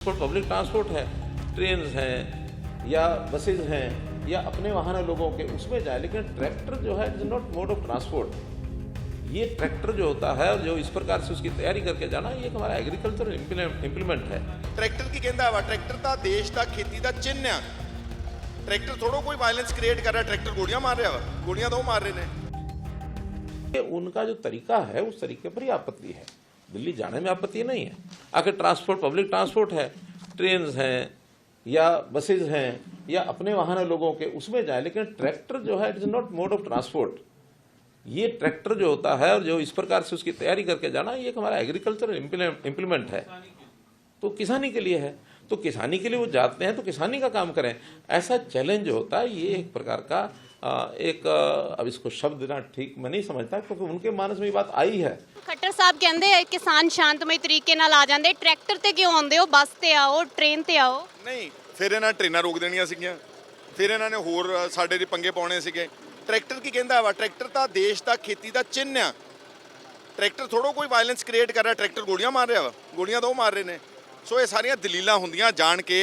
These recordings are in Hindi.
ट्रांसपोर्ट पब्लिक ट्रांसपोर्ट है ट्रेन हैं या बसेज हैं या अपने वाहन है लोगों के उसमें जाए लेकिन ट्रैक्टर जो है it is not mode of transport ये ट्रैक्टर जो होता है और जो इस प्रकार से उसकी तैयारी करके जाना ये एक हमारा एग्रीकल्चर इम्प्लीमेंट है ਟਰੈਕਟਰ ਕੀ ਕਹਿੰਦਾ ਵਾ ਟਰੈਕਟਰ ਤਾਂ ਦੇਸ਼ ਦਾ ਖੇਤੀ ਦਾ ਚਿੰਨ੍ਹ ਆ ਟਰੈਕਟਰ ਥੋੜੋ ਕੋਈ ਵਾਇਲੈਂਸ ਕ੍ਰੀਏਟ ਕਰ ਰਿਹਾ ਟਰੈਕਟਰ ਗੋਲੀਆਂ ਮਾਰ ਰਿਹਾ ਵਾ ਗੋਲੀਆਂ ਤਾਂ ਉਹ ਮਾਰ ਰਹੇ ਨੇ ये उनका जो तरीका है उस तरीके पर ही आपत्ति है दिल्ली जाने में आपत्ति नहीं है। आखिर ट्रांसपोर्ट, पब्लिक ट्रांसपोर्ट है ट्रेन हैं, या बसेज हैं, या अपने वाहन है लोगों के, उसमें जाए, लेकिन ट्रैक्टर जो है it is not mode of transport ये ट्रैक्टर जो होता है और जो इस प्रकार से उसकी तैयारी करके जाना, ये एक हमारा एग्रीकल्चर इम्प्लीमेंट है। तो किसानी के लिए है। तो किसानी के लिए वो जाते हैं तो किसानी का काम करें। ऐसा चैलेंज जो होता है, ये एक प्रकार का एक आ, अब इसको शब्द देना ठीक मैं नहीं समझता क्योंकि उनके मानस में ये बात आई है ਖੱਟਰ ਸਾਹਿਬ ਕਹਿੰਦੇ ਆ ਕਿਸਾਨ ਸ਼ਾਂਤਮਈ ਤਰੀਕੇ ਨਾਲ ਆ ਜਾਂਦੇ ਟਰੈਕਟਰ ਤੇ ਕਿਉਂ ਆਉਂਦੇ ਹੋ ਬੱਸ ਤੇ ਆਓ ਟ੍ਰੇਨ ਤੇ ਆਓ ਨਹੀਂ ਫਿਰ ਇਹਨਾਂ ਟ੍ਰੇਨਾਂ ਰੋਕ ਦੇਣੀਆਂ ਸੀਗੀਆਂ ਫਿਰ ਇਹਨਾਂ ਨੇ ਹੋਰ ਅ, ਸਾਡੇ ਦੇ ਪੰਗੇ ਪਾਉਣੇ ਸੀਗੇ ਟਰੈਕਟਰ ਕੀ ਕਹਿੰਦਾ ਵਾ ਟਰੈਕਟਰ ਤਾਂ ਦੇਸ਼ ਦਾ ਖੇਤੀ ਦਾ ਚਿੰਨ੍ਹ ਆ ਟਰੈਕਟਰ ਥੋੜੋ ਕੋਈ ਵਾਇਲੈਂਸ ਕ੍ਰੀਏਟ ਕਰ ਰਿਹਾ ਟਰੈਕਟਰ ਗੋਲੀਆਂ ਮਾਰ ਰਿਹਾ ਵਾ ਗੋਲੀਆਂ ਤਾਂ ਉਹ ਮਾਰ ਰਹੇ ਨੇ ਸੋ ਇਹ ਸਾਰੀਆਂ ਦਲੀਲਾਂ ਹੁੰਦੀਆਂ ਜਾਣ ਕੇ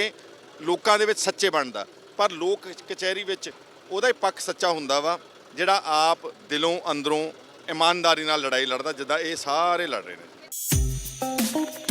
ਲੋਕਾਂ ਦੇ ਵਿੱਚ ਸੱਚੇ ਬਣਦਾ ਪਰ ਲੋਕ ਕਚਹਿਰੀ ਵਿੱਚ ਉਹਦਾ ਹੀ ਪੱਖ ਸੱਚਾ ਹੁੰਦਾ ਵਾ, ਜਿਹੜਾ ਆਪ ਦਿਲੋਂ, ਅੰਦਰੋਂ ਇਮਾਨਦਾਰੀ ਨਾਲ ਲੜਾਈ ਲੜਦਾ, ਜਿੱਦਾਂ ਇਹ ਸਾਰੇ ਲੜ ਰਹੇ ਨੇ।